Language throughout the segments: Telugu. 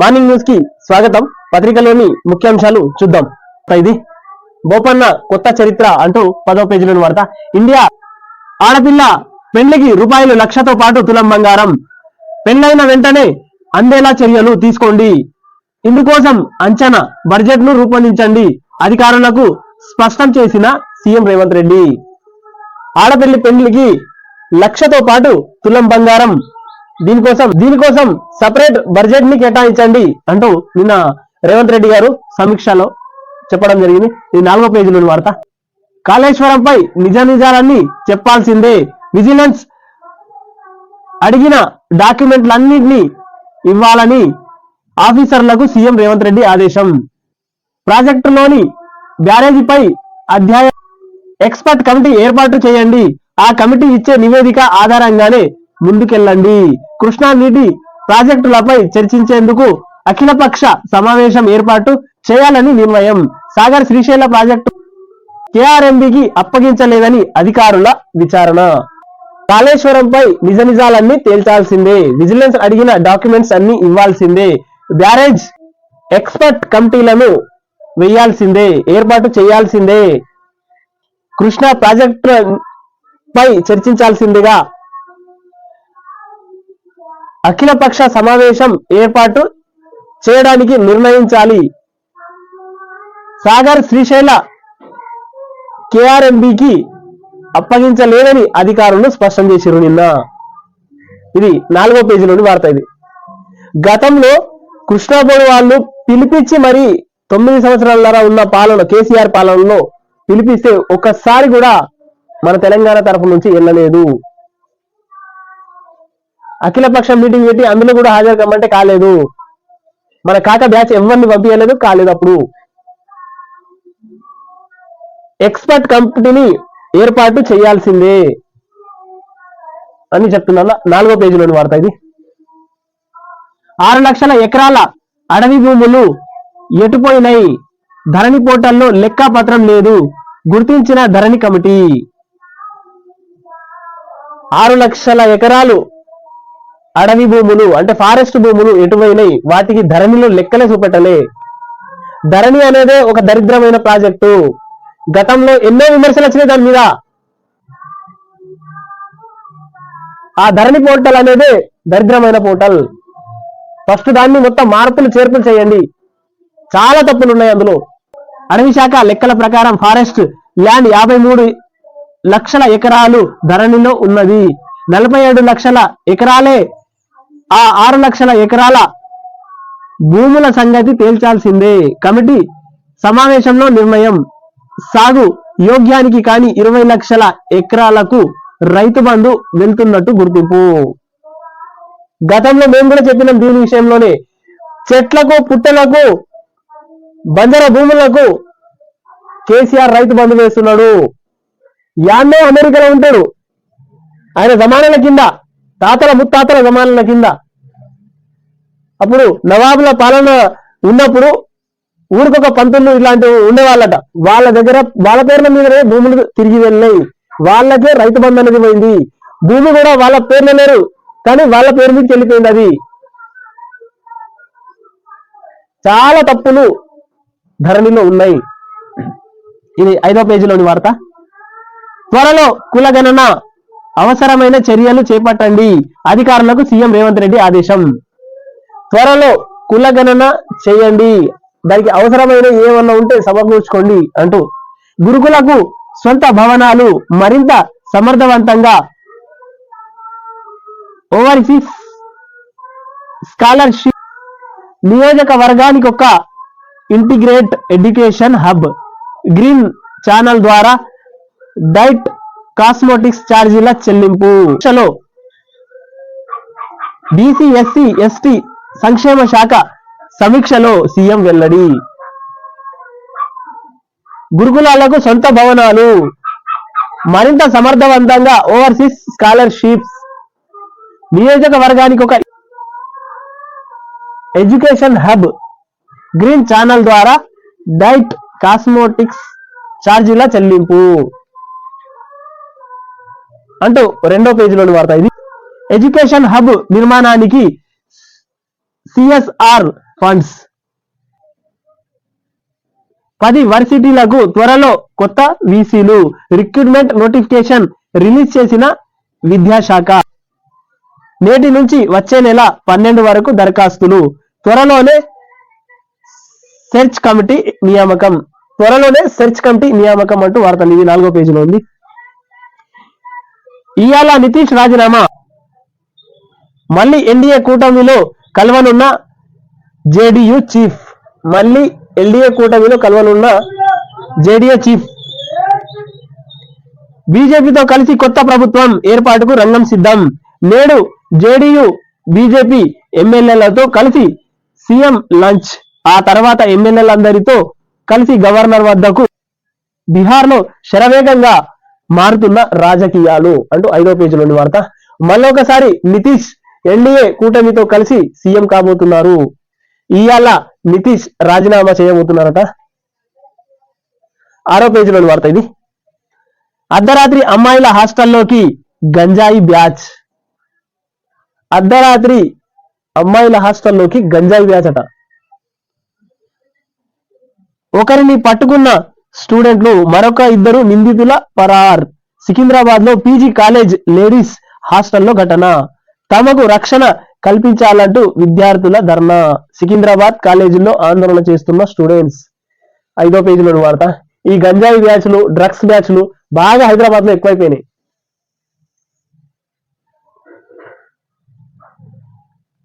మార్నింగ్ న్యూస్కి స్వాగతం. పత్రికలోని ముఖ్యాంశాలు చూద్దాం. ఇది. బోపన్న కొత్త చరిత్ర అంటూ పదో పేజీలోని వార్త. ఇండియా ఆడపిల్ల పెళ్ళికి రూపాయలు లక్షతో పాటు తులం బంగారం. పెళ్ళైన వెంటనే అందేలా చర్యలు తీసుకోండి. ఇందుకోసం అంచనా బడ్జెట్ను రూపొందించండి. అధికారులకు స్పష్టం చేసిన సీఎం రేవంత్ రెడ్డి. ఆడపిల్లి పెళ్ళికి లక్షతో పాటు తులం బంగారం. దీనికోసం దీనికోసం సపరేట్ బడ్జెట్ని కేటాయించండి అంటూ నిన్న రేవంత్ రెడ్డి గారు సమీక్షలో చెప్పడం జరిగింది. ఇది నాలుగో పేజీలోని వార్త. కాళేశ్వరంపై నిజ నిజాలన్నీ చెప్పాల్సిందే. విజిలెన్స్ అడిగిన డాక్యుమెంట్లన్నింటినీ ఇవ్వాలని ఆఫీసర్లకు సీఎం రేవంత్ రెడ్డి ఆదేశం. ప్రాజెక్టులోని బ్యారేజీపై అధ్యాయ ఎక్స్పర్ట్ కమిటీ ఏర్పాటు చేయండి. ఆ కమిటీ ఇచ్చే నివేదిక ఆధారంగానే ముందుకెళ్ళండి. కృష్ణా నీటి ప్రాజెక్టులపై చర్చించేందుకు అఖిలపక్ష సమావేశం ఏర్పాటు చేయాలని నిర్ణయం. సాగర్ శ్రీశైల ప్రాజెక్టు కేఆర్ఎంబికి అప్పగించలేదని అధికారుల విచారణ. కాళేశ్వరంపై నిజ నిజాలన్నీ తేల్చాల్సిందే. విజిలెన్స్ అడిగిన డాక్యుమెంట్స్ అన్ని ఇవ్వాల్సిందే. బ్యారేజ్ ఎక్స్పర్ట్ కమిటీలను వేయాల్సిందే. ఏర్పాటు చేయాల్సిందే. కృష్ణా ప్రాజెక్టు పై చర్చించాల్సిందిగా అఖిలపక్ష సమావేశం ఏర్పాటు చేయడానికి నిర్ణయించాలి. సాగర్ శ్రీశైల కేఆర్ఎంబికి అప్పగించలేదని అధికారులు స్పష్టం చేశారు నిన్న. ఇది నాలుగో పేజీలోని వార్త ఇది. గతంలో కృష్ణాపూడి వాళ్ళు పిలిపించి మరి తొమ్మిది సంవత్సరాల ఉన్న పాలన కేసీఆర్ పాలనలో పిలిపిస్తే ఒక్కసారి కూడా మన తెలంగాణ తరఫు నుంచి వెళ్ళలేదు. అఖిలపక్షం మీటింగ్ పెట్టి అందులో కూడా హాజరు కమ్మంటే కాలేదు. మన కాక బ్యాచ్ ఎవరిని పంపించలేదు? కాలేదు అప్పుడు. ఎక్స్పర్ట్ కంపెనీని ఏర్పాటు చేయాల్సిందే అని చెప్తున్నా. నాలుగో పేజీలోని వార్త ఇది. ఆరు లక్షల ఎకరాల అడవి భూములు ఎటుపోయినాయి? ధరణి పోర్టల్లో లెక్కపత్రం లేదు. గుర్తించిన ధరణి కమిటీ. ఆరు లక్షల ఎకరాలు అడవి భూములు అంటే ఫారెస్ట్ భూములు ఎటువైనాయి? వాటికి ధరణిలో లెక్కలే చూపెట్టలే. ధరణి అనేదే ఒక దరిద్రమైన ప్రాజెక్టు. గతంలో ఎన్నో విమర్శలు వచ్చినాయి దాని మీద. ఆ ధరణి పోర్టల్ అనేది దరిద్రమైన పోర్టల్. ఫస్ట్ దాన్ని మొత్తం మార్పులు చేర్పులు చేయండి. చాలా తప్పులు ఉన్నాయి అందులో. అడవి శాఖ లెక్కల ప్రకారం ఫారెస్ట్ ల్యాండ్ యాభై మూడు లక్షల ఎకరాలు ధరణిలో ఉన్నది. నలభై ఏడు లక్షల ఎకరాలే ఆ ఆరు లక్షల ఎకరాల భూముల సంగతి తేల్చాల్సిందే. కమిటీ సమావేశంలో నిర్ణయం సాగు యోగ్యానికి కాని ఇరవై లక్షల ఎకరాలకు రైతు బంధు వెళ్తున్నట్టు గుర్తింపు. గతంలో మేము కూడా చెప్పినాం దీని విషయంలోనే. చెట్లకు పుట్టలకు బంజర భూములకు కేసీఆర్ రైతు బంధు వేస్తున్నాడు. యాన్నో అమెరికాలో ఉంటాడు. ఆయన జమానాల కింద తాతల ముత్తాతల జమానాల కింద. అప్పుడు నవాబుల పాలన ఉన్నప్పుడు ఊరికొక పంతులు ఇలాంటివి ఉండేవాళ్ళట. వాళ్ళ దగ్గర వాళ్ళ పేర్ల మీదనే భూములు తిరిగి వెళ్ళాయి వాళ్ళకే రైతు బంధు అనేది పోయింది. భూమి కూడా వాళ్ళ పేర్లు లేరు కానీ వాళ్ళ పేరు మీద వెళ్ళిపోయింది అది. చాలా తప్పులు ధరణిలో ఉన్నాయి. ఇది ఐదో పేజీలోని వార్త. త్వరలో కులగణన అవసరమైన చర్యలు చేపట్టండి. అధికారులకు సీఎం రేవంత్ రెడ్డి ఆదేశం. త్వరలో కులగణన చేయండి. దానికి అవసరమైన ఏమన్నా ఉంటే సమకూర్చుకోండి అంటూ. గురుకులకు సొంత భవనాలు మరింత సమర్థవంతంగా. ఓవర్సీస్ స్కాలర్షిప్ నియోజకవర్గానికి ఒక integrate education hub. Green channel ద్వారా డైట్ కాస్మోటిక్స్ ఛార్జీల చెల్లింపు. చలో బీసీ ఎస్సీ ఎస్టీ సంక్షేమ శాఖ సమీక్షలో సీఎం వెల్లడి. గురుకులాలకు సొంత భవనాలు. మరింత సమర్థవంతంగా ఓవర్సీస్ స్కాలర్షిప్స్ నియోజకవర్గానికి ఒక ఎడ్యుకేషన్ హబ్ గ్రీన్ ఛానల్ ద్వారా డైట్ కాస్మోటిక్స్ ఛార్జీల చెల్లింపు. అంటూ రెండో పేజీలోని వార్త ఇది. ఎడ్యుకేషన్ హబ్ నిర్మాణానికి సిఎస్ఆర్ ఫండ్స్ పది వర్సిటీలకు త్వరలో కొత్త వీసీలు రిక్రూట్మెంట్ నోటిఫికేషన్ రిలీజ్ చేసిన విద్యాశాఖ. నేటి నుంచి వచ్చే నెల పన్నెండు వరకు దరఖాస్తులు. త్వరలోనే సెర్చ్ కమిటీ నియామకం. త్వరలోనే సెర్చ్ కమిటీ నియామకం అంటూ వార్తలు ఇది. నాలుగో పేజీలో ఉంది. ఇవాళ నితీష్ రాజీనామా. మళ్ళీ ఎన్డీఏ కూటమిలో కలవనున్న జేడీయూ చీఫ్. మళ్ళీ ఎన్డీఏ కూటమిలో కలవనున్న జేడీఏ చీఫ్. బీజేపీతో కలిసి కొత్త ప్రభుత్వం ఏర్పాటుకు రంగం సిద్ధం. నేడు జేడీయూ బీజేపీ ఎమ్మెల్యేలతో కలిసి సీఎం లంచ్. ఆ తర్వాత ఎమ్మెల్యేలందరితో కలిసి గవర్నర్ వద్దకు బీహార్లో శరవేగంగా మారుతున్న రాజకీయాలు అంటూ ఐదో పేజీలోని వార్త. మళ్ళొకసారి నితీష్ ఎన్డీఏ కూటమితో కలిసి సీఎం కాబోతున్నారు. ఇవాళ నితీష్ రాజీనామా చేయబోతున్నారట. ఆరో పేజీలోని వార్త ఇది. అర్ధరాత్రి అమ్మాయిల హాస్టల్లోకి గంజాయి బ్యాచ్. అర్ధరాత్రి అమ్మాయిల హాస్టల్లోకి గంజాయి బ్యాచ్ అట. ఒకరిని పట్టుకున్న స్టూడెంట్లు మరొక ఇద్దరు నిందితుల పరార్. సికింద్రాబాద్లో పీజీ కాలేజ్ లేడీస్ హాస్టల్లో ఘటన. తమకు రక్షణ కల్పించాలంటూ విద్యార్థుల ధర్నా. సికింద్రాబాద్ కాలేజీలో ఆందోళన చేస్తున్న స్టూడెంట్స్. ఐదో పేజీలోని వార్త. ఈ గంజాయి బ్యాచ్లు డ్రగ్స్ బ్యాచ్లు బాగా హైదరాబాద్లో ఎక్కువైపోయినాయి.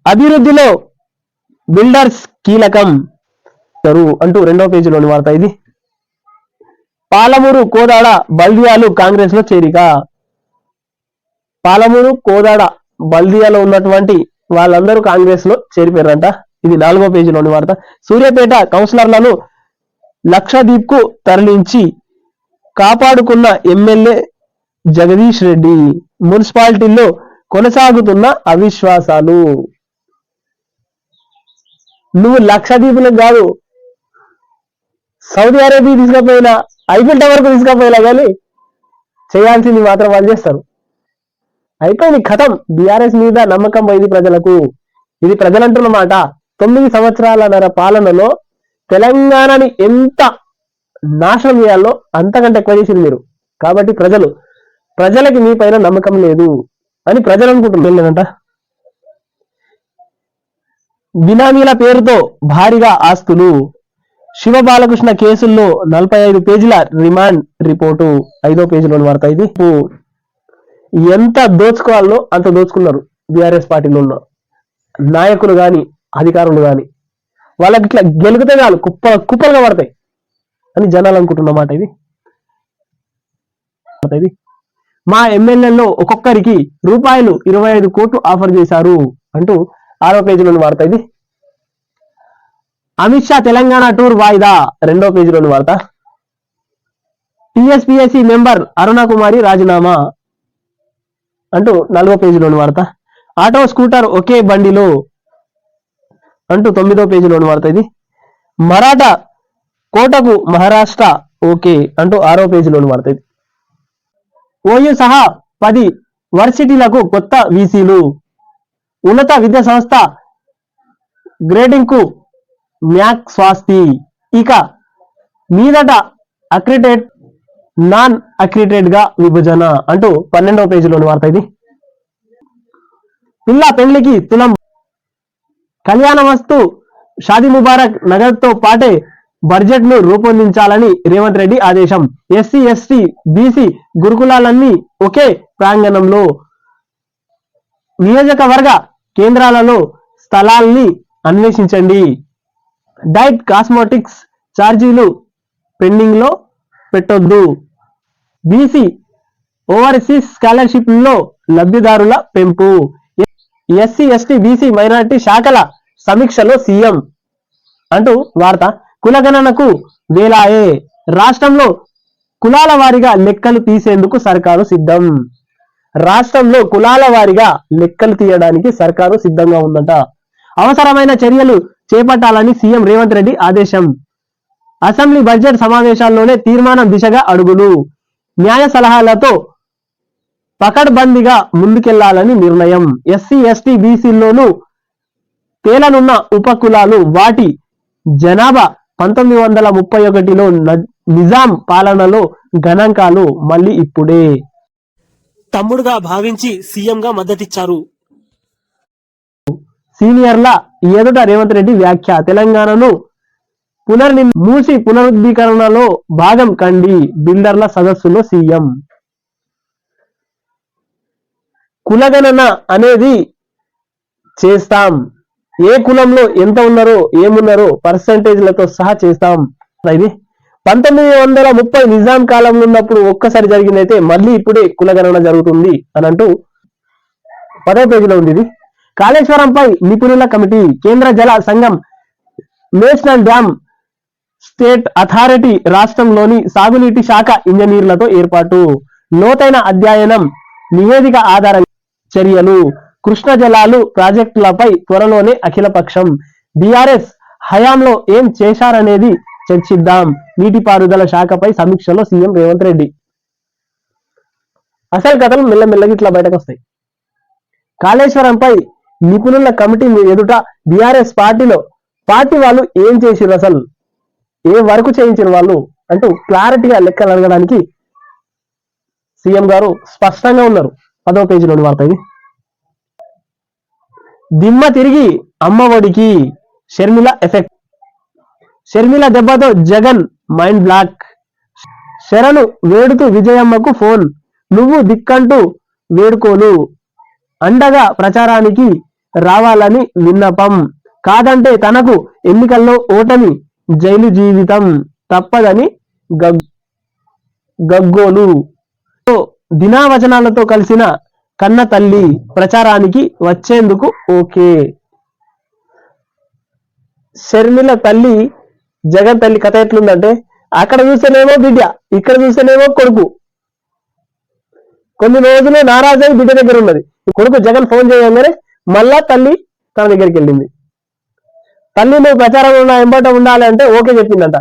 అభివృద్ధిలో బిల్డర్స్ కీలకం. అంటూ రెండో పేజీలోని వార్త ఇది. పాలమూరు కోదాడ బల్దియాలు కాంగ్రెస్లో చేరిక. పాలమూరు కోదాడ బల్దియాలో ఉన్నటువంటి వాళ్ళందరూ కాంగ్రెస్లో చేరిపోయారంట. ఇది నాలుగో పేజీలోని వార్త. సూర్యాపేట కౌన్సిలర్లను లక్షదీప్కు తరలించి కాపాడుకున్న ఎమ్మెల్యే జగదీష్ రెడ్డి మున్సిపాలిటీల్లో కొనసాగుతున్న అవిశ్వాసాలు. నువ్వు లక్షదీపులకు కాదు సౌదీ అరేబియా తీసుకపోయినా ఐఫిల్ టవర్కు తీసుకపోయినా కానీ చేయాల్సింది మాత్రం వాళ్ళు చేస్తారు. అయిపోయింది కథం. బీఆర్ఎస్ మీద నమ్మకం పోయింది ప్రజలకు. ఇది ప్రజలంటున్న మాట. తొమ్మిది సంవత్సరాల పాలనలో తెలంగాణని ఎంత నాశనం చేయాలో అంతకంటే ఎక్కువ చేసింది మీరు. కాబట్టి ప్రజలు ప్రజలకి మీ పైన నమ్మకం లేదు అని ప్రజలు అనుకుంటున్నారంట బినామీల పేరుతో భారీగా ఆస్తులు శివ బాలకృష్ణ కేసుల్లో నలభై ఐదు పేజీల రిమాండ్ రిపోర్టు ఐదో పేజీలోని వార్త ఇది. ఎంత దోచుకోవాలో అంత దోచుకున్నారు బీఆర్ఎస్ పార్టీలో ఉన్న నాయకులు కానీ అధికారులు కానీ వాళ్ళకి ఇట్లా గెలిగితే చాలు కుప్ప కుప్పలుగా పడతాయి అని జనాలు అనుకుంటున్నమాట ఇది. ఇది. మా ఎమ్మెల్యేల్లో ఒక్కొక్కరికి రూపాయలు ఇరవై ఐదు కోట్లు ఆఫర్ చేశారు అంటూ ఆరో పేజీలోని వార్త ఇది. అమిత్ షా తెలంగాణ టూర్ వాయిదా? రెండో పేజీలోని వార్త. టిఎస్పిఎస్సి మెంబర్ అరుణ కుమారి రాజీనామా అంటూ నాలుగో పేజీలోని వార్త. ఆటో స్కూటర్ ఒకే బండిలో అంటూ తొమ్మిదో పేజీలోని వార్త ఇది. మరాఠా కోటకు మహారాష్ట్ర ఓకే అంటూ ఆరో పేజీలోని వార్త ఇది. ఓయూ సహా పది వర్సిటీలకు కొత్త వీసీలు. ఉన్నత విద్యా సంస్థ గ్రేడింగ్కు మ్యాక్ స్వాస్తి. ఇక మీదట అక్రిటేట్ నాన్ అక్రిటేట్గా విభజన అంటూ పన్నెండవ పేజీలోని వార్త ఇది. పిల్ల పెళ్ళికి తులం. కళ్యాణ వస్తు షాది ముబారక్తో పాటే బడ్జెట్ను రూపొందించాలని రేవంత్ రెడ్డి ఆదేశం. ఎస్సీ ఎస్టీ బీసీ గురుకులాలన్నీ ఒకే ప్రాంగణంలో నియోజకవర్గ కేంద్రాలలో స్థలాల్ని అన్వేషించండి. డైట్ కాస్మోటిక్స్ ఛార్జీలు పెండింగ్లో పెట్టొద్దు. బీసీ ఓవర్సీస్ స్కాలర్షిప్లో లబ్ధిదారుల పెంపు. ఎస్సీ ఎస్టీ బీసీ మైనార్టీ శాఖల సమీక్షలో సీఎం అంటూ వార్త. కులగణనకు వేలాయే. రాష్ట్రంలో కులాల వారీగా లెక్కలు తీసేందుకు సర్కారు సిద్ధం. రాష్ట్రంలో కులాల వారీగా లెక్కలు తీయడానికి సర్కారు సిద్ధంగా ఉందట. అవసరమైన చర్యలు చేపట్టాలని సీఎం రేవంత్ రెడ్డి ఆదేశం. అసెంబ్లీ బడ్జెట్ సమావేశాల్లోనే తీర్మానం దిశగా అడుగులు. న్యాయ సలహాలతో పకడ్బందీగా ముందుకెళ్ళాలని నిర్ణయం. ఎస్సీ ఎస్టీ బీసీల్లోనూ తేలనున్న ఉపకులాలు వాటి జనాభా పంతొమ్మిది వందల ముప్పై ఒకటిలో నిజాం పాలనలో గణాంకాలు మళ్ళీ ఇప్పుడే. తమ్ముడుగా భావించి సీఎంగా మద్దతిచ్చారు. సీనియర్ల ఎదుట రేవంత్ రెడ్డి వ్యాఖ్య. తెలంగాణను పునర్ని మూసి పునరుద్ధీకరణలో భాగం కండి బిల్డర్ల సదస్సులో సీఎం. కులగణన అనేది చేస్తాం. ఏ కులంలో ఎంత ఉన్నారో ఏమున్నారో పర్సంటేజ్లతో సహా చేస్తాం. ఇది పంతొమ్మిది వందల ముప్పై నిజాం కాలంలో ఉన్నప్పుడు ఒక్కసారి జరిగినైతే మళ్ళీ ఇప్పుడే కులగణన జరుగుతుంది అని అంటూ పదో పేజీలో ఉంది ఇది. కాళేశ్వరంపై నిపుణుల కమిటీ కేంద్ర జల సంఘం నేషనల్ డ్యామ్ స్టేట్ అథారిటీ రాష్ట్రంలోని సాగునీటి శాఖ ఇంజనీర్లతో ఏర్పాటు. లోతైన అధ్యయనం నివేదిక ఆధారంగా చర్యలు. కృష్ణ జలాలు ప్రాజెక్టులపై త్వరలోనే అఖిలపక్షం. బీఆర్ఎస్ హయాంలో ఏం చేశారనేది చర్చిద్దాం. నీటిపారుదల శాఖపై సమీక్షలో సీఎం రేవంత్ రెడ్డి. అసలు కథలు మెల్లమెల్లగా ఇట్లా బయటకు వస్తాయి కాళేశ్వరంపై నిపుణుల కమిటీ ఎదుట బీఆర్ఎస్ పార్టీలో పార్టీ వాళ్ళు ఏం చేసిరు అసలు? ఏ వరకు చేయించారు వాళ్ళు? అంటూ క్లారిటీగా లెక్కలు అడగడానికి సీఎం గారు స్పష్టంగా ఉన్నారు. పదవ పేజీలోని వార్త ఇది. దిమ్మ తిరిగి అమ్మఒడికి షర్మిల ఎఫెక్ట్. షర్మిల దెబ్బతో జగన్ మైండ్ బ్లాక్. శరణు వేడుతూ విజయమ్మకు ఫోన్. నువ్వు దిక్కంటూ వేడుకోలు. అండగా ప్రచారానికి రావాలని విన్నపం. కాదంటే తనకు ఎన్నికల్లో ఓటమి జైలు జీవితం తప్పదని గగ్గోలు. దినావచనాలతో కలిసిన కన్న తల్లి ప్రచారానికి వచ్చేందుకు ఓకే. షర్మిల తల్లి జగన్ తల్లి కథ ఎట్లుందంటే అక్కడ చూస్తేనేమో బిడ్డ ఇక్కడ చూస్తేనేమో కొడుకు. కొన్ని రోజులు నారాజు బిడ్డ దగ్గర ఉన్నది. కొడుకు జగన్ ఫోన్ చేయగానే మళ్ళా తల్లి తన దగ్గరికి వెళ్ళింది. తల్లి నువ్వు ప్రచారం ఉన్న ఎంబట ఉండాలి అంటే ఓకే చెప్పిందంట.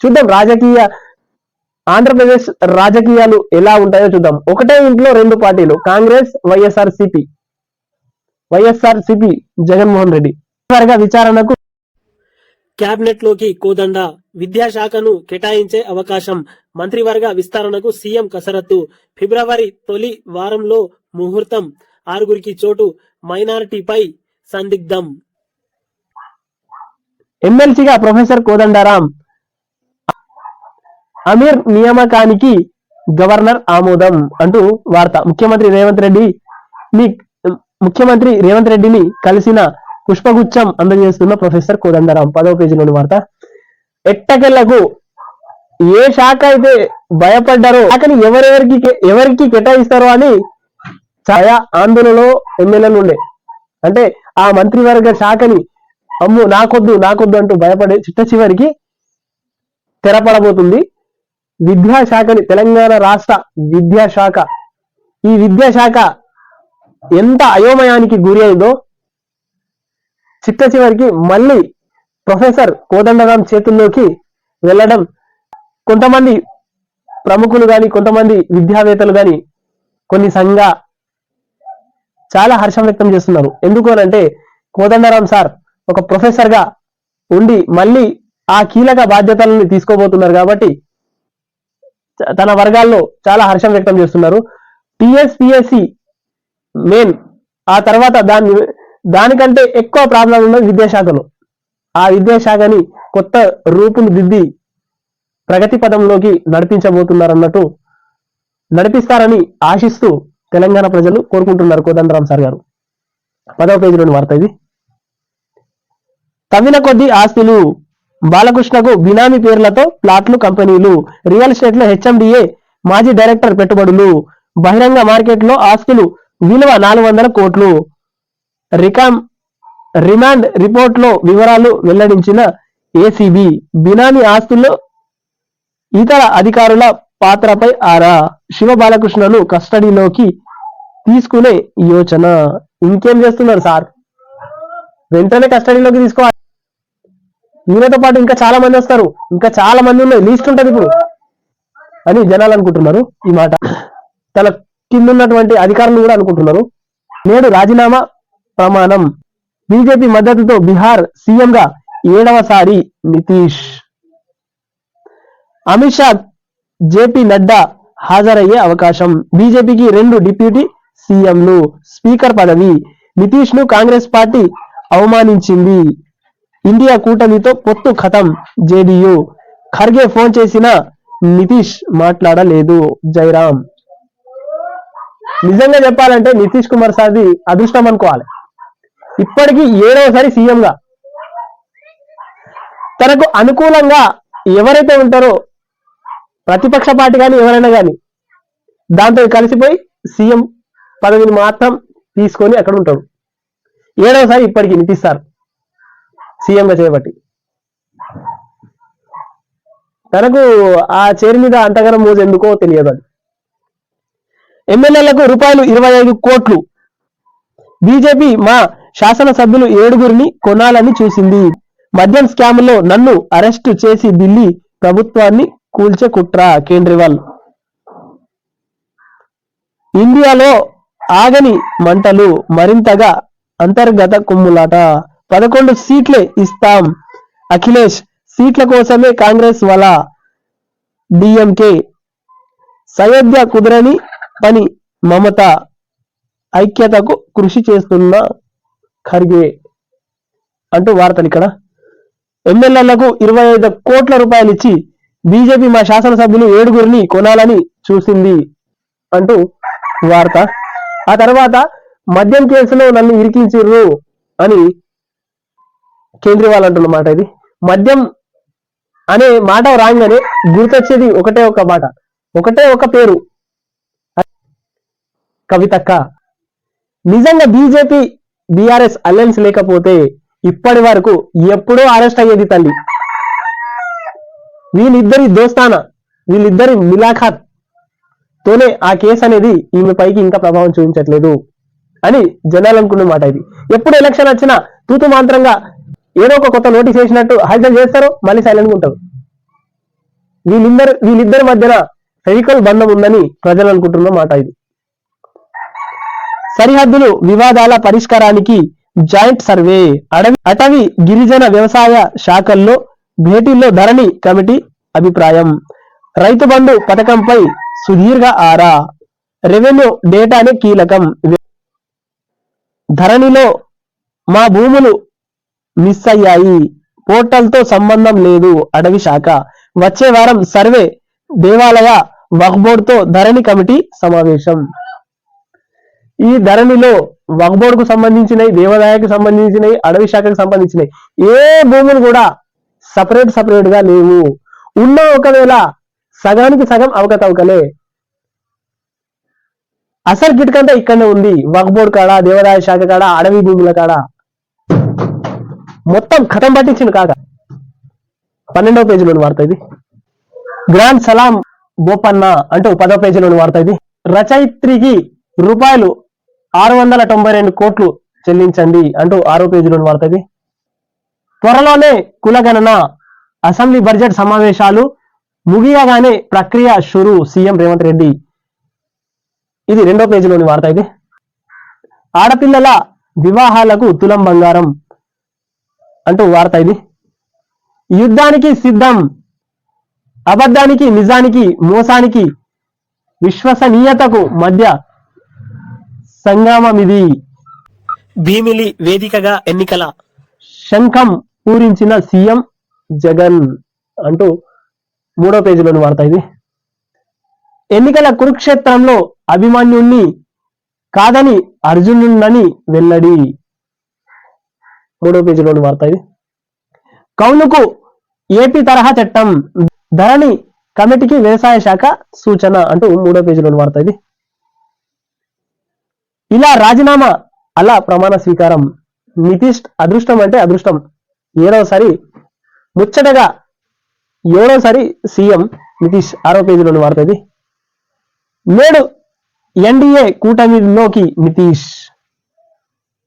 చూద్దాం రాజకీయ ఆంధ్రప్రదేశ్ రాజకీయాలు ఎలా ఉంటాయో చూద్దాం. ఒకటే ఇంట్లో రెండు పార్టీలు Congress YSR CP YSR CP Jaganmohan Reddy. త్వరగా విచారణకు కేబినెట్లోకి కోదండ. విద్యాశాఖను కేటాయించే అవకాశం. మంత్రివర్గ విస్తరణకు సీఎం కసరత్తు. ఫిబ్రవరి తొలి వారంలో ముహూర్తం. ఆరుగురికి చోటు. మైనారిటీపై సందిగ్ధం. ఎమ్మెల్సీగా ప్రొఫెసర్ కోదండరాం అమీర్ నియామకానికి గవర్నర్ ఆమోదం అంటూ వార్త. ముఖ్యమంత్రి రేవంత్ రెడ్డి ముఖ్యమంత్రి రేవంత్ రెడ్డిని కలిసిన పుష్పగుచ్చం అందజేస్తున్న ప్రొఫెసర్ కోదండరాం. పదవ పేజీలోని వార్త. ఎట్టకెళ్ళకు ఏ శాఖ అయితే భయపడ్డారో శాఖని ఎవరెవరికి ఎవరికి కేటాయిస్తారో అని ఛాయా ఆందోళనలో ఎమ్మెల్యేలు ఉండే అంటే ఆ మంత్రివర్గ శాఖని అమ్ము నాకొద్దు నాకొద్దు అంటూ భయపడే చిట్ట చివరికి తెరపడబోతుంది విద్యాశాఖని తెలంగాణ రాష్ట్ర విద్యాశాఖ. ఈ విద్యాశాఖ ఎంత అయోమయానికి గురి అయిందో చిట్ట చివరికి మళ్ళీ ప్రొఫెసర్ కోదండరాం చేతుల్లోకి వెళ్ళడం. కొంతమంది ప్రముఖులు కానీ కొంతమంది విద్యావేత్తలు కానీ కొన్ని సంఘ చాలా హర్షం వ్యక్తం చేస్తున్నారు. ఎందుకు అని అంటే కోదండరాం సార్ ఒక ప్రొఫెసర్గా ఉండి మళ్ళీ ఆ కీలక బాధ్యతలను తీసుకోబోతున్నారు కాబట్టి తన వర్గాల్లో చాలా హర్షం వ్యక్తం చేస్తున్నారు. టిఎస్పిఎస్సి మెయిన్ ఆ తర్వాత దాని దానికంటే ఎక్కువ ప్రాబ్లం ఉన్నది విద్యాశాఖలో. ఆ విద్యాశాఖని కొత్త రూపును దిద్ది ప్రగతి పదంలోకి నడిపించబోతున్నారన్నట్టు నడిపిస్తారని ఆశిస్తూ తెలంగాణ ప్రజలు కోరుకుంటున్నారు కోదండరాం సార్ గారు. పదవ పేజీలోని వార్త ఇది. తవ్విన కొద్ది ఆస్తులు బాలకృష్ణకు బినామీ పేర్లతో ప్లాట్లు కంపెనీలు రియల్ ఎస్టేట్లో హెచ్ఎండిఏ మాజీ డైరెక్టర్ పెట్టుబడులు బహిరంగ మార్కెట్లో ఆస్తులు విలువ నాలుగు వందల కోట్లు. రికామ్ రిమాండ్ రిపోర్ట్లో వివరాలు వెల్లడించిన ఏసీబీ బినామీ ఆస్తుల్లో ఇతర అధికారుల పాత్రపై ఆరా. శివ బాలకృష్ణను కస్టడీలోకి తీసుకునే యోచన. ఇంకేం చేస్తున్నారు సార్? వెంటనే కస్టడీలోకి తీసుకోవాలి. ఈయనతో పాటు ఇంకా చాలా మంది వస్తారు. ఇంకా చాలా మంది ఉన్నాయి. లీస్ట్ ఉంటది ఇప్పుడు. అని జనాలు అనుకుంటున్నారు ఈ మాట. తన కింద ఉన్నటువంటి అధికారులు కూడా అనుకుంటున్నారు. నేడు రాజీనామా ప్రమాణం. బీజేపీ మద్దతుతో బీహార్ సీఎంగా ఏడవసారి నితీష్. అమిత్ షా జేపీ నడ్డా హాజరయ్యే అవకాశం. బీజేపీకి రెండు డిప్యూటీ సీఎంలు స్పీకర్ పదవి. నితీష్ను కాంగ్రెస్ పార్టీ అవమానించింది. ఇండియా కూటమితో పొత్తు ఖతం జేడీయూ. ఖర్గే ఫోన్ చేసిన నితీష్ మాట్లాడలేదు. జైరాం నిజంగా చెప్పాలంటే నితీష్ కుమార్ సార్ది అదృష్టం అనుకోవాలి. ఇప్పటికీ ఏడవసారి సీఎంగా. తనకు అనుకూలంగా ఎవరైతే ఉంటారో ప్రతిపక్ష పార్టీ కానీ ఎవరైనా కానీ దాంతో కలిసిపోయి సీఎం పదవిని మాత్రం తీసుకొని అక్కడ ఉంటాడు. ఏడవసారి ఇప్పటికి నిపిస్తారు సీఎంగా చేపట్టి. తనకు ఆ చైర్ మీద అంతగానం మోజు ఎందుకో తెలియదు అది. ఎమ్మెల్యేలకు రూపాయలు ఇరవై ఐదు కోట్లు. బీజేపీ మా శాసనసభ్యులు ఏడుగురిని కొనాలని చూసింది. మద్యం స్కామ్లో నన్ను అరెస్టు చేసి ఢిల్లీ ప్రభుత్వాన్ని కూల్చే కుట్ర కేంద్రీవాల్ ఇండియాలో ఆగని మంటలు మరింతగా అంతర్గత కుమ్ములాట. పదకొండు సీట్లే ఇస్తాం. అఖిలేష్ సీట్ల కోసమే కాంగ్రెస్ వల. డిఎంకే. సయోధ్య కుదరని పని మమత. ఐక్యతకు కృషి చేస్తున్న ఖర్గే. అంటూ వార్తలు ఇక్కడ. ఎమ్మెల్యేలకు ఇరవై ఐదు కోట్ల రూపాయలు ఇచ్చి బీజేపీ మా శాసనసభ్యులు ఏడుగురిని కొనాలని చూసింది అంటూ వార్త. ఆ తర్వాత మద్యం కేసులో నన్ను ఇరికించిర్రు అని కేంద్రీవాల్ అంటున్నమాట ఇది. మద్యం అనే మాట రాగానే గుర్తొచ్చేది ఒకటే ఒక మాట. ఒకటే ఒక పేరు. కవితక్క నిజంగా బీజేపీ బీఆర్ఎస్ అలయన్స్ లేకపోతే ఇప్పటి వరకు ఎప్పుడో అరెస్ట్ అయ్యేది తల్లి. వీళ్ళిద్దరి దోస్తానా? వీళ్ళిద్దరి మిలాఖాత్. తోనే ఆ కేసు అనేది ఈమె పైకి ఇంకా ప్రభావం చూపించట్లేదు అని జనాలు అనుకున్న మాట ఇది. ఎప్పుడు ఎలక్షన్ వచ్చినా తూతు మాత్రంగా ఏదో ఒక కొత్త నోటీస్ వేసినట్టు హల్చల్ చేస్తారు మళ్ళీ సైలెంట్ ఉంటారు. వీళ్ళిద్దరు వీళ్ళిద్దరి మధ్యన ఫెవికల్ బంధం ఉందని ప్రజలు అనుకుంటున్న మాట ఇది. సరిహద్దులు వివాదాల పరిష్కారానికి జాయింట్ సర్వే అడవి అటవీ గిరిజన వ్యవసాయ శాఖల్లో భేటీల్లో ధరణి కమిటీ అభిప్రాయం. రైతు బంధు పథకంపై సుదీర్ఘ ఆరా. రెవెన్యూ డేటానే కీలకం. ధరణిలో మా భూములు మిస్ అయ్యాయి పోర్టల్తో సంబంధం లేదు అడవి శాఖ. వచ్చే వారం సర్వే దేవాలయ వక్బోర్డ్తో ధరణి కమిటీ సమావేశం. ఈ ధరణిలో వక్బోర్డ్కు సంబంధించినవి దేవాదాయకు సంబంధించినవి అడవి శాఖకు సంబంధించినవి ఏ భూములు కూడా సపరేట్ సపరేట్గా లేవు. ఉన్న ఒకవేళ సగానికి సగం అవకతవకలే. అసలు గిట్కంతా ఇక్కడనే ఉంది. వక్బోర్డ్ కాడ దేవాదాయ శాఖ కాడ అడవి భూముల కాడ. మొత్తం కథం పట్టించింది కాక. పన్నెండవ పేజీలోని వార్త ఇది. గ్రాండ్ సలాం బోపన్న అంటూ పదో పేజీలోని వార్త ఇది. రచయిత్రికి రూపాయలు ఆరు వందల తొంభై రెండు కోట్లు చెల్లించండి అంటూ ఆరో పేజీలోని వార్త ఇది. త్వరలోనే కులగణన అసెంబ్లీ బడ్జెట్ సమావేశాలు ముగియగానే ప్రక్రియ షురు సీఎం రేవంత్ రెడ్డి. ఇది రెండో పేజీలోని వార్త ఇది. ఆడపిల్లల వివాహాలకు తులం బంగారం అంటూ వార్త ఇది. యుద్ధానికి సిద్ధం అబద్ధానికి నిజానికి మోసానికి విశ్వసనీయతకు మధ్య సంగ్రామం ఇది. భీమిలి వేదికగా ఎన్నికల శంఖం పూరించిన సీఎం జగన్ అంటూ మూడో పేజీలోని వార్త ఇది. ఎన్నికల కురుక్షేత్రంలో అభిమాన్యుణ్ణి కాదని అర్జునుడని వెల్లడి. మూడో పేజీలోని వార్త ఇది. కౌలుకు ఏపీ తరహా చట్టం ధరణి కమిటీకి వ్యవసాయ శాఖ సూచన అంటూ మూడో పేజీలోని వార్త ఇది. ఇలా రాజీనామా అలా ప్రమాణ స్వీకారం. నితీష్ అదృష్టం అంటే అదృష్టం. ఏడవసారి ముచ్చటగా ఏడోసారి సీఎం నితీష్ ఆరో పేజీలోని వార్త ఇది. నేడు ఎన్డీఏ కూటమిలోకి నితీష్.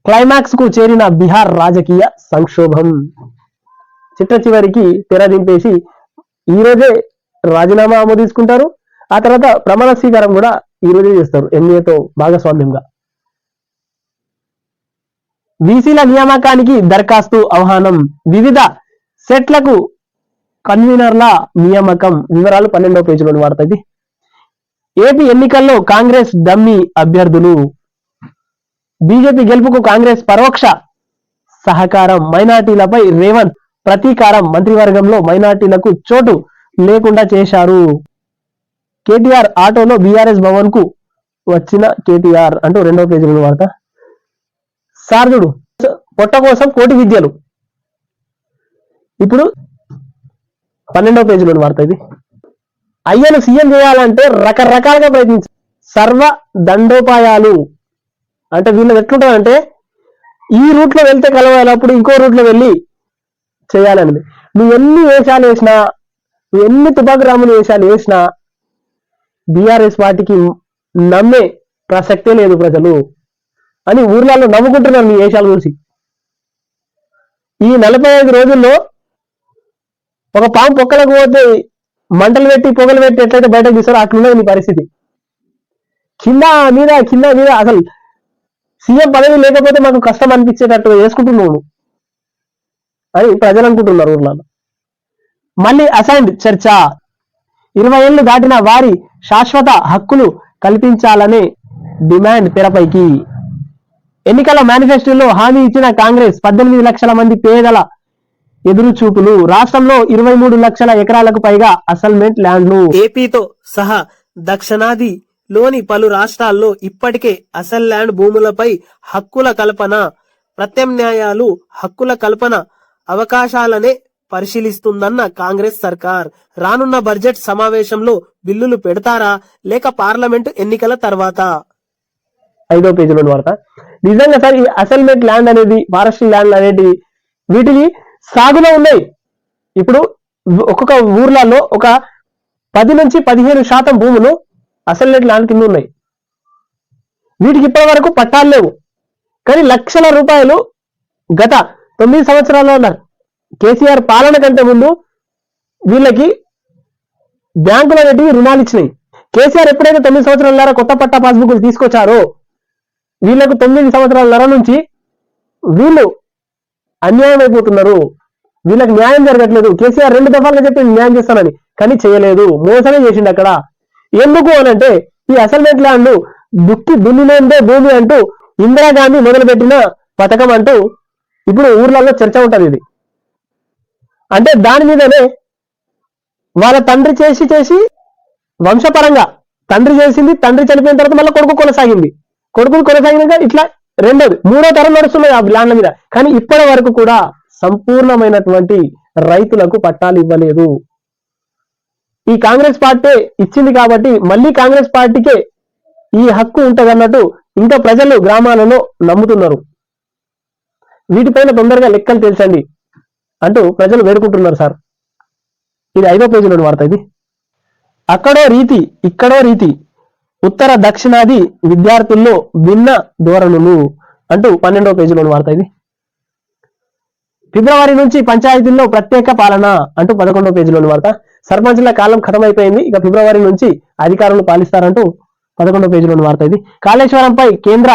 క్లైమాక్స్కు చేరిన బీహార్ రాజకీయ సంక్షోభం. చిట్ట చివరికి తెర దింపేసి ఈ రోజే రాజీనామా ఆమోదించుకుంటారు ఆ తర్వాత ప్రమాణ స్వీకారం కూడా ఈ రోజే చేస్తారు ఎన్డీఏతో భాగస్వామ్యంగా. వీసీల నియామకానికి దరఖాస్తు ఆహ్వానం. వివిధ సెట్లకు కన్వీనర్ల నియామకం వివరాలు పన్నెండవ పేజీలో వార్త ఇది. ఏపీ ఎన్నికల్లో కాంగ్రెస్ డమ్మీ అభ్యర్థులు. బీజేపీ గెలుపుకు కాంగ్రెస్ పరోక్ష సహకారం మైనార్టీలపై రేవంత్ ప్రతీకారం మంత్రివర్గంలో మైనార్టీలకు చోటు లేకుండా చేశారు. కేటీఆర్ ఆటోలో బీఆర్ఎస్ భవన్కు వచ్చిన కేటీఆర్ అంటూ రెండవ పేజీలో వార్త. శారదుడు పొట్ట కోసం కోటి విద్యలు. ఇప్పుడు పన్నెండవ పేజీలోని వార్త ఇది. అయ్యను సీఎం చేయాలంటే రకరకాలుగా ప్రయత్నించారు సర్వ దండోపాయాలు. అంటే వీళ్ళు ఎట్లుంటారంటే ఈ రూట్లో వెళ్తే కలవాలప్పుడు ఇంకో రూట్లో వెళ్ళి చేయాలన్నది. నువ్వు ఎన్ని వేషాలు వేసినా నువ్వు ఎన్ని తుపాగ్రాములు వేషాలు వేసినా బీఆర్ఎస్ పార్టీకి నమ్మే ప్రసక్తే లేదు ప్రజలు అని ఊర్లలో నవ్వుకుంటున్నారు నీ వేషాలు చూసి. ఈ నలభై ఐదు రోజుల్లో ఒక పాము పొక్కలకు పోతే మంటలు పెట్టి పొగలు పెట్టి ఎట్లయితే బయటకు తీస్తారో అట్లున్నది నీ పరిస్థితి. కింద మీద కింద మీద అసలు సీఎం పదవి లేకపోతే మాకు కష్టం అనిపించేటట్టు వేసుకుంటున్నావు నువ్వు. అని ప్రజలు అనుకుంటున్నారు ఊర్లలో. మళ్ళీ అసైన్డ్ చర్చ. ఇరవై ఏళ్ళు దాటిన వారి శాశ్వత హక్కులు కల్పించాలనే డిమాండ్ తెరపైకి. ఎన్నికల మేనిఫెస్టోలో హామీ ఇచ్చిన కాంగ్రెస్ పద్దెనిమిది లక్షల మంది పేదల ఎదురు చూపులు రాష్ట్రంలో ఇరవై మూడు లక్షల ఎకరాలకు పైగా అసైన్మెంట్ ల్యాండ్లు. ఏపీతో సహా దక్షిణాదిలోని పలు రాష్ట్రాల్లో ఇప్పటికే అసల్ ల్యాండ్ భూములపై హక్కుల కల్పన ప్రత్యామ్నాయాలు హక్కుల కల్పన అవకాశాలనే పరిశీలిస్తుందన్న కాంగ్రెస్ సర్కార్. రానున్న బడ్జెట్ సమావేశంలో బిల్లులు పెడతారా లేక పార్లమెంటు ఎన్నికల తర్వాత? ఐదో పేజీలో వార్త. నిజంగా సార్ ఈ అసైన్మెంట్ ల్యాండ్ అనేది ఫారెస్ట్రీ ల్యాండ్ అనేటివి వీటికి సాగులో ఉన్నాయి. ఇప్పుడు ఒక్కొక్క ఊర్లలో ఒక పది నుంచి పదిహేను శాతం భూములు అసైన్మెంట్ ల్యాండ్ కింద ఉన్నాయి. వీటికి ఇప్పటి వరకు పట్టాలు లేవు. కానీ లక్షల రూపాయలు గత తొమ్మిది సంవత్సరాల్లో ఉన్నారు కేసీఆర్ పాలన కంటే ముందు వీళ్ళకి బ్యాంకులు అనేటివి రుణాలు ఇచ్చినాయి. కేసీఆర్ ఎప్పుడైతే తొమ్మిది సంవత్సరాల కొత్త పట్టా పాస్బుక్ తీసుకొచ్చారో వీళ్ళకు తొమ్మిది సంవత్సరాల నుంచి వీళ్ళు అన్యాయం అయిపోతున్నారు. వీళ్ళకి న్యాయం జరగట్లేదు. కేసీఆర్ రెండు దఫాలుగా చెప్పి న్యాయం చేస్తానని కానీ చేయలేదు. మోసమే చేసిండు అక్కడ. ఎందుకు అనంటే ఈ అసైన్మెంట్ ల్యాండ్ దుక్కి దున్నినేందే భూమి అంటూ ఇందిరాగాంధీ మొదలుపెట్టిన పథకం అంటూ ఇప్పుడు ఊర్లలో చర్చ ఉంటది ఇది. అంటే దాని మీదనే వాళ్ళ తండ్రి చేసి చేసి వంశపరంగా తండ్రి చేసింది తండ్రి చనిపోయిన తర్వాత మళ్ళీ కొడుకు కొనసాగింది. కొడుకులు కొనసాగినాక ఇట్లా రెండోది మూడో తరం నడుస్తున్నాయి ఆ ల్యాండ్ల మీద. కానీ ఇప్పటి వరకు కూడా సంపూర్ణమైనటువంటి రైతులకు పట్టాలు ఇవ్వలేదు. ఈ కాంగ్రెస్ పార్టీ ఇచ్చింది కాబట్టి మళ్ళీ కాంగ్రెస్ పార్టీకే ఈ హక్కు ఉంటదన్నట్టు ఇంకా ప్రజలు గ్రామాలలో నమ్ముతున్నారు. వీటిపైన తొందరగా లెక్కలు తెలుసండి అంటూ ప్రజలు వేడుకుంటున్నారు సార్. ఇది ఐదో పేజీలోని వార్త ఇది. అక్కడో రీతి ఇక్కడో రీతి ఉత్తర దక్షిణాది విద్యార్థుల్లో భిన్న ధోరణులు అంటూ పన్నెండవ పేజీలోని వార్త ఇది. ఫిబ్రవరి నుంచి పంచాయతీల్లో ప్రత్యేక పాలన అంటూ పదకొండవ పేజీలోని వార్త సర్పంచుల కాలం ఖతమైపోయింది. ఇక ఫిబ్రవరి నుంచి అధికారులు పాలిస్తారంటూ పదకొండవ పేజీలోని వార్త ఇది. కాళేశ్వరంపై కేంద్ర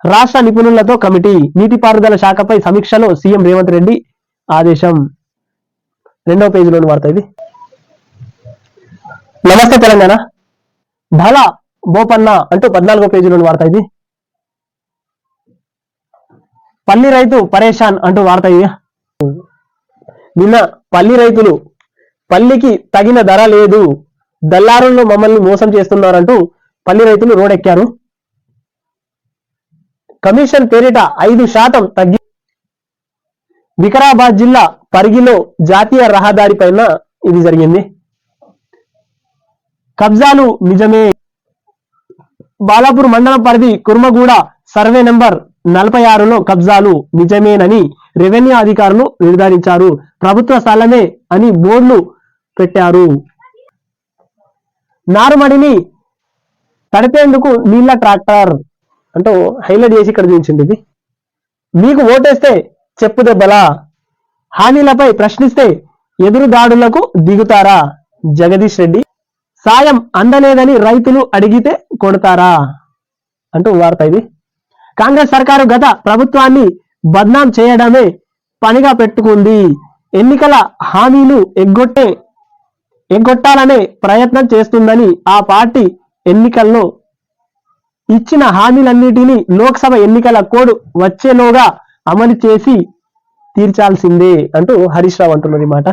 రాష్ట్ర నిపుణులతో కమిటీ నీటిపారుదల శాఖపై సమీక్షలో సీఎం రేవంత్ రెడ్డి ఆదేశం. రెండవ పేజీలోని వార్త ఇది. నమస్తే తెలంగాణ. బల బోపన్న అంటూ పద్నాలుగో పేజీలోని వార్త ఇది పల్లి రైతు పరేషాన్ అంటూ వార్త ఇది నిన్న పల్లి రైతులు పల్లికి తగిన ధర లేదు దల్లారులు మమ్మల్ని మోసం చేస్తున్నారంటూ పల్లి రైతులు రోడెక్కారు కమిషన్ పేరిట ఐదు శాతం తగ్గి వికారాబాద్ జిల్లా పరిగిలో జాతీయ రహదారి పైన ఇది జరిగింది కబ్జాలు నిజమే. బాలాపూర్ మండలం పరిధి కుర్మగూడ సర్వే నెంబర్ నలభై ఆరులో కబ్జాలు నిజమేనని రెవెన్యూ అధికారులు నిర్ధారించారు. ప్రభుత్వ స్థలమే అని బోర్డులు పెట్టారు. నారుమడిని తడిపేందుకు నీళ్ళ ట్రాక్టర్ అంటూ హైలైట్ చేసి ఇక్కడ చూపించింది ఇది. మీకు ఓటేస్తే చెప్పు దెబ్బలా. హామీలపై ప్రశ్నిస్తే ఎదురుదాడులకు దిగుతారా? జగదీష్ రెడ్డి సాయం అందలేదని రైతులు అడిగితే కొడతారా? అంటూ వార్త ఇది. కాంగ్రెస్ సర్కారు గత ప్రభుత్వాన్ని బద్నాం చేయడమే పనిగా పెట్టుకుంది. ఎన్నికల హామీలు ఎగ్గొట్టే ఎగ్గొట్టాలనే ప్రయత్నం చేస్తుందని ఆ పార్టీ ఎన్నికల్లో ఇచ్చిన హామీలన్నిటినీ లోక్సభ ఎన్నికల కోడ్ వచ్చేలోగా అమలు చేసి తీర్చాల్సిందే అంటూ హరీష్ రావు అంటున్నారు ఈ మాట.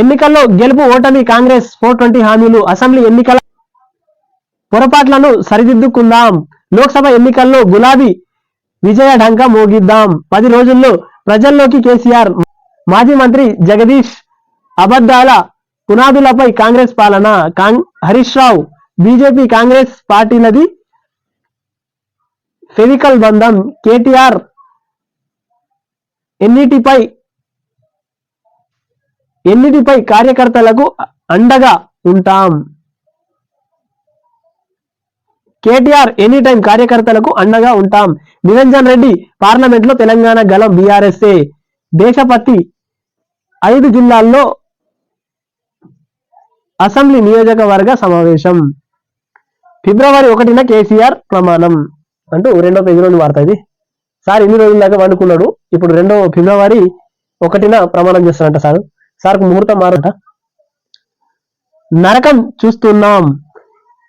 ఎన్నికల్లో గెలుపు ఓటమి కాంగ్రెస్ ఫోర్ ట్వంటీ హామీలు అసెంబ్లీ ఎన్నికల పొరపాట్లను సరిదిద్దుకుందాం. లోక్సభ ఎన్నికల్లో గులాబీ విజయ ఢంక మోగిద్దాం. పది రోజుల్లో ప్రజల్లోకి కేసీఆర్ మాజీ మంత్రి జగదీష్ అబద్ధాల పునాదులపై కాంగ్రెస్ పాలన. కాంగ్ హరీష్ రావు బీజేపీ కాంగ్రెస్ పార్టీలది ఫెవికల్ బంధం. కేటీఆర్ ఎన్నిటిపై ఎన్నిటిపై కార్యకర్తలకు అండగా ఉంటాం. కేటీఆర్ ఎనీ టైం కార్యకర్తలకు అండగా ఉంటాం. నిరంజన్ రెడ్డి పార్లమెంట్లో తెలంగాణ గలం బీఆర్ఎస్ఏ. దేశపతి ఐదు జిల్లాల్లో అసెంబ్లీ నియోజకవర్గ సమావేశం. ఫిబ్రవరి ఒకటిన కేసీఆర్ ప్రమాణం. అంటూ రెండో పేజీలోని వార్త ఇది. సార్ ఇన్ని రోజుల దాకా వండుకున్నాడు. ఇప్పుడు రెండో ఫిబ్రవరి ఒకటిన ప్రమాణం చేస్తారంట సార్. సార్కు ముహూర్తం మారట నరకం చూస్తున్నాం.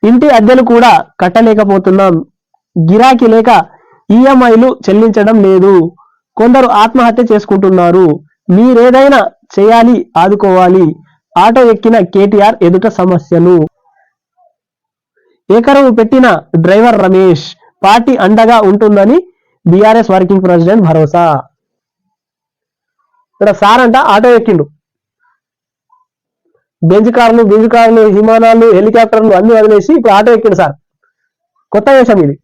ఇంటి అద్దెలు కూడా కట్టలేకపోతున్నాం. గిరాకీ లేక ఈఎంఐలు చెల్లించడం లేదు. కొందరు ఆత్మహత్య చేసుకుంటున్నారు. మీరేదైనా చేయాలి ఆదుకోవాలి. ఆటో ఎక్కిన కేటీఆర్ ఎదుట సమస్యలు. ఏకరవు పెట్టిన డ్రైవర్ రమేష్ పార్టీ అండగా ఉంటుందని బీఆర్ఎస్ వర్కింగ్ ప్రెసిడెంట్ భరోసా. ఇక్కడ సార్ అంట ఆటో ఎక్కిండు. బెంజ్ కార్లు బెంజ్ కార్లు విమానాలు హెలికాప్టర్లు అన్ని వదిలేసి ఇప్పుడు ఆటో ఎక్కాడు సార్. కొత్త వేషం ఇది.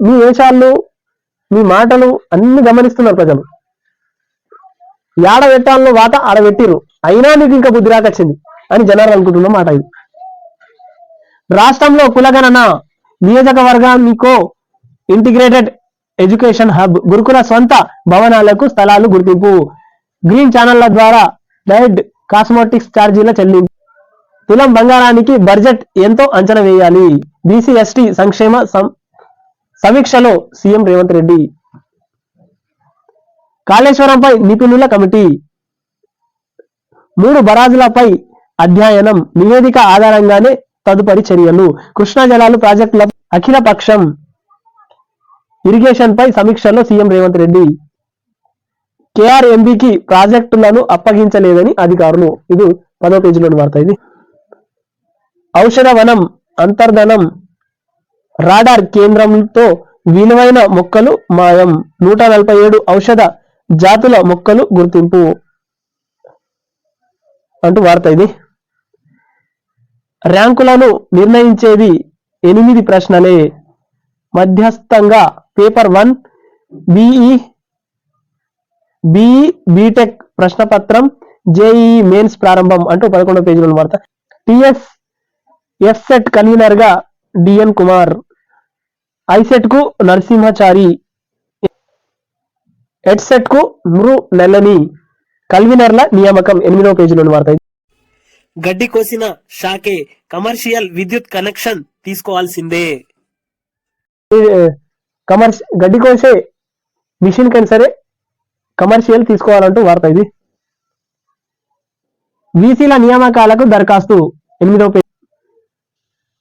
మీ వేషాలు మీ మాటలు అన్ని గమనిస్తున్నారు ప్రజలు. యాడ పెట్టాలను వాత ఆడ అయినా నీకు ఇంకా బుద్ధి రాకొచ్చింది అని జనాలు అనుకుంటున్న మాట ఇది. రాష్ట్రంలో కులగణన నియోజకవర్గానికో ఇంటిగ్రేటెడ్ ఎడ్యుకేషన్ హబ్ గురుకుల సొంత భవనాలకు స్థలాలు గుర్తింపు. గ్రీన్ ఛానళ్ళ ద్వారా డైడ్ కాస్మోటిక్స్ ఛార్జీల చెల్లింపు. తులం బంగారానికి బడ్జెట్ ఎంతో అంచనా వేయాలి. బీసీ ఎస్టీ సంక్షేమ సం- సమీక్షలో సీఎం రేవంత్ రెడ్డి. కాళేశ్వరంపై నిపుణుల కమిటీ. మూడు బరాజులపై అధ్యయనం. నివేదిక ఆధారంగానే తదుపరి చర్యలు. కృష్ణా జలాలు ప్రాజెక్టుల అఖిల పక్షం. ఇరిగేషన్ పై సమీక్షలో సీఎం రేవంత్ రెడ్డి. కేఆర్ఎంబికి ప్రాజెక్టులను అప్పగించలేదని అధికారులు. ఇది పదో పేజీలోని వార్త ఇది. ఔషధ వనం అంతర్ధనం రాడార్ కేంద్రంతో విలువైన మొక్కలు మాయం. నూట నలభై ఏడు ఔషధ జాతుల మొక్కలు గుర్తింపు అంటూ వార్త ఇది. ర్యాంకులను నిర్ణయించేది ఎనిమిది ప్రశ్నలే. మధ్యస్థంగా paper one BE BE BTech ప్రశ్నపత్రం JEE mains ప్రారంభం అంటూ పదకొండవ పేజీలో వార్త టిఎస్ ఎఫ్సెట్ కన్వీనర్గా డిఎన్ కుమార్ ఐసెట్కు నరసింహచారి ఎడ్సెట్కు మృ నెలని కన్వీనర్ల నియామకం ఎనిమిదవ పేజీలోని వార్త. గడ్డి కోసిన షాకే కమర్షియల్ విద్యుత్ కనెక్షన్ తీసుకోవాల్సిందే కమర్షి గడ్డి కోసే మిషన్ కైనా సరే కమర్షియల్ తీసుకోవాలంటూ వార్త ఇది. వీసీల నియామకాలకు దరఖాస్తు ఎనిమిదవ పేజీ.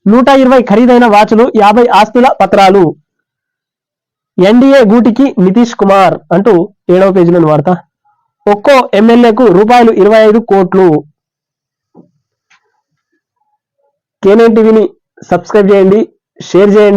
నూట ఇరవై ఖరీదైన వాచ్లు యాభై ఆస్తుల పత్రాలు. ఎన్డీఏ గూటికి నితీష్ కుమార్ అంటూ ఏడవ పేజీలోని వార్త. ఒక్కో ఎమ్మెల్యేకు రూపాయలు ఇరవై ఐదు కోట్లు. కేనే టీవీని సబ్స్క్రైబ్ చేయండి షేర్ చేయండి.